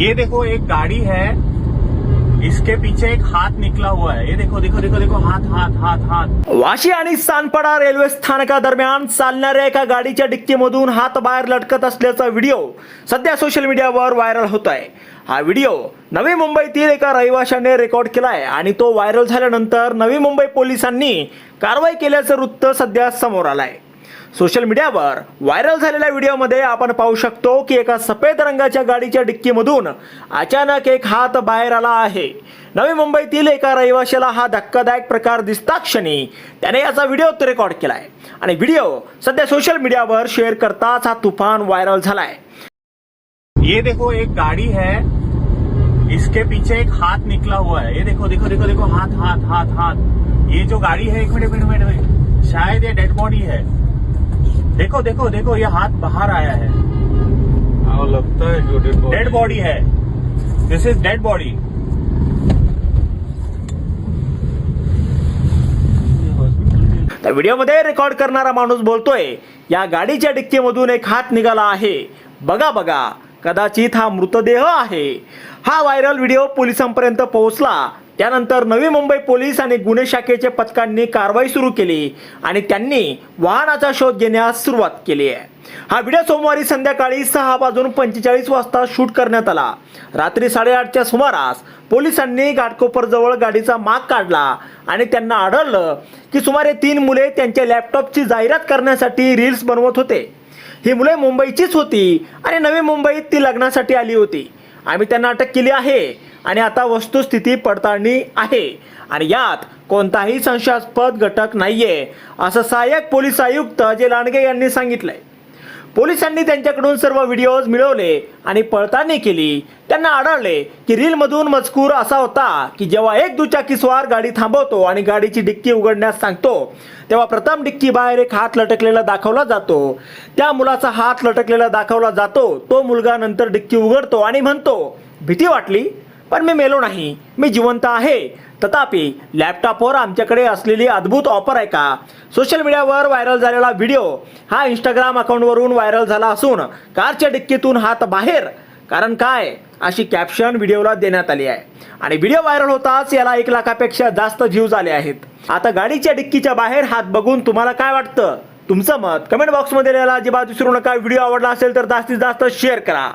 ये देखो एक गाड़ी है इसके पीछे एक हाथ निकला हुआ है। ये देखो देखो देखो देखो हाथ हाथ हाथ हाथ। वाशी आणि सानपाडा रेल्वे स्थानकादरम्यान चालणाऱ्या एका गाडीच्या डिक्कीमधून हात बाहेर लटकत असल्याचा व्हिडिओ सध्या सोशल मीडियावर व्हायरल होत आहे हा व्हिडिओ नवी मुंबईतील एका रहिवाशाने रेकॉर्ड केला आहे आणि तो व्हायरल झाल्यानंतर नवी मुंबई पोलिसांनी कारवाई केल्याचं वृत्त सध्या समोर आलं आहे सोशल मीडियावर व्हायरल झालेल्या व्हिडिओमध्ये आपण पाहू शकतो की एका सफेद रंगाच्या गाडीच्या डिक्कीमधून अचानक एक हात बाहेर आला आहे. नवी मुंबईतील एका रहिवाशाला हा धक्कादायक प्रकार दिसता क्षणी त्याने याचा व्हिडिओ रेकॉर्ड केलाय. आणि व्हिडिओ सध्या सोशल मीडियावर शेअर करताच हा तुफान व्हायरल झालाय. ये देखो एक गाड़ी है. इसके पीछे एक हाथ निकला हुआ है. ये देखो देखो देखो देखो हाथ हाथ हाथ हाथ. ये जो गाड़ी है एक मिनट मिनट मिनट. शायद ये डेड बॉडी है. देखो देखो देखो ये हाथ बाहर आया है। हाँ लगता है डेड डेड बॉडी है। दिस इज डेड बॉडी त्या व्हिडिओमध्ये रेकॉर्ड करणारा माणूस बोलतोय या गाडीच्या डिक्कीमधून एक हात निघाला आहे. बघा बघा कदाचित हा मृतदेह आहे. हा व्हायरल व्हिडिओ पोलिसांपर्यंत पोहोचला. त्यानंतर नवी मुंबई पोलीस आणि गुन्हे शाखेच्या पथकांनी कारवाई सुरू केली आणि त्यांनी वाहनाचा शोध घेण्यास सुरुवात केली आहे. हा व्हिडिओ सोमवारी संध्याकाळी सहा वाजून पंचेचाळीस वाजता शूट करण्यात आला. रात्री साडेआठच्या सुमारास पोलिसांनी घाटकोपरजवळ गाडीचा माग काढला आणि त्यांना आढळलं की सुमारे तीन मुले त्यांच्या लॅपटॉपची जाहिरात करण्यासाठी रील्स बनवत होते. ही मुले मुंबईचीच होती आणि नवी मुंबईत ती लग्नासाठी आली होती. आम्ही त्यांना अटक केली आहे. आणि आता वस्तुस्थिती पडताळणी आहे. आणि यात कोणताही संशयास्पद घटक नाहीये असं सहाय्यक पोलीस आयुक्त अजय लांडगे यांनी सांगितलंय. पोलिसांनी त्यांच्याकडून सर्व व्हिडिओज मिळवले आणि पडताळणी केली. त्यांना आढळले की रीलमधून मजकूर असा होता की जेव्हा एक दुचाकीस्वार गाडी थांबवतो आणि गाडीची डिक्की उघडण्यास सांगतो तेव्हा प्रथम डिक्की बाहेर एक हात लटकलेला दाखवला जातो. त्या मुलाचा हात लटकलेला दाखवला जातो. तो मुलगा नंतर डिक्की उघडतो आणि म्हणतो भीती वाटली? पण मी मेलो नाही. मी जिवंत आहे. तथापि लॅपटॉपवर आमच्याकडे असलेली अद्भुत ऑफर आहे का? सोशल मीडियावर व्हायरल झालेला व्हिडिओ हा इंस्टाग्राम अकाउंटवरून व्हायरल झाला असून कारच्या डिक्कीतून हात बाहेर. कारण काय? अशी कॅप्शन व्हिडिओला देण्यात आली आहे. आणि व्हिडिओ व्हायरल होताच याला एक लाखापेक्षा जास्त व्ह्यूज आले आहेत. आता गाडीच्या डिक्कीच्या बाहेर हात बघून तुम्हाला काय वाटतं? तुमचं मत कमेंट बॉक्समध्ये लिहायला अजिबात विसरू नका. व्हिडिओ आवडला असेल तर जास्तीत जास्त शेअर करा.